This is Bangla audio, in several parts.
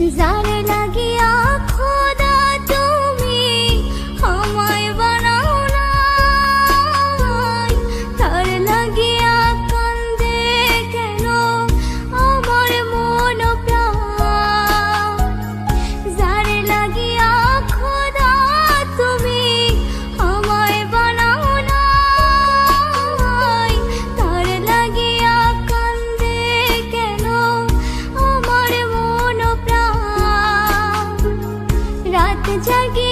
जार लगिया যায়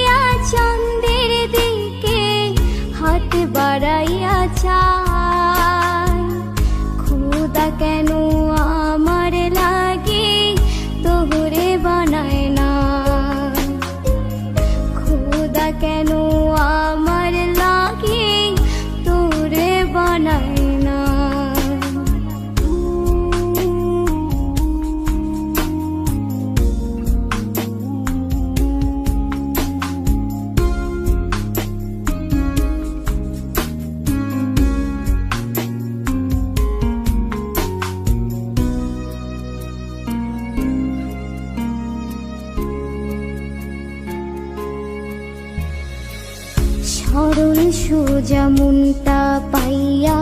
সরল সোজা মনটা পাইয়া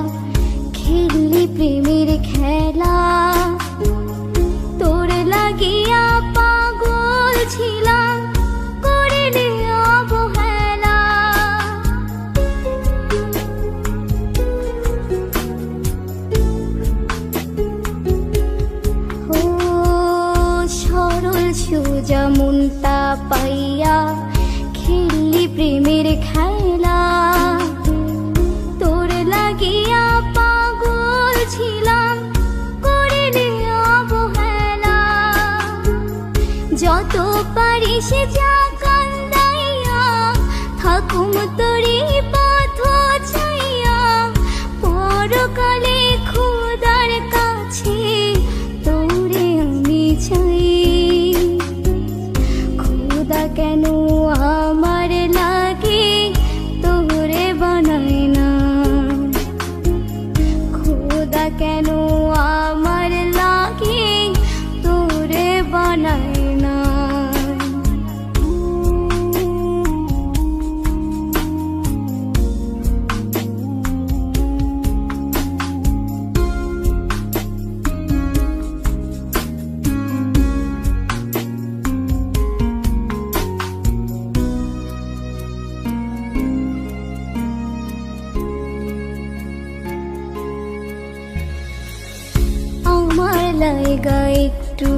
খেললি প্রেমের খেলা। তোর লাগিয়া পাগল ছিলাম সরল সোজা মনটা পাইয়া খেললি প্রেমের খেলা। যত পারিস যা কান্দাইয়া, থাকুম তোরি পথ চাইয়া পরকালে খুদার কাছে তোরে আমি চাই। খুদা কেন আমার লাগে তোরে বানায় না। খুদা কেন আমার লাইগা একটু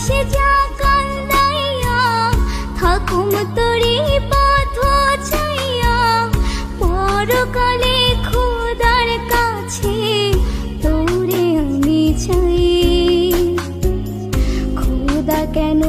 পারিস যা কান্দাইয়া, থাকুম তোরি পথ চাইয়া পরকালে খুদার কাছে তোরে আমি চাই। খুদা কেন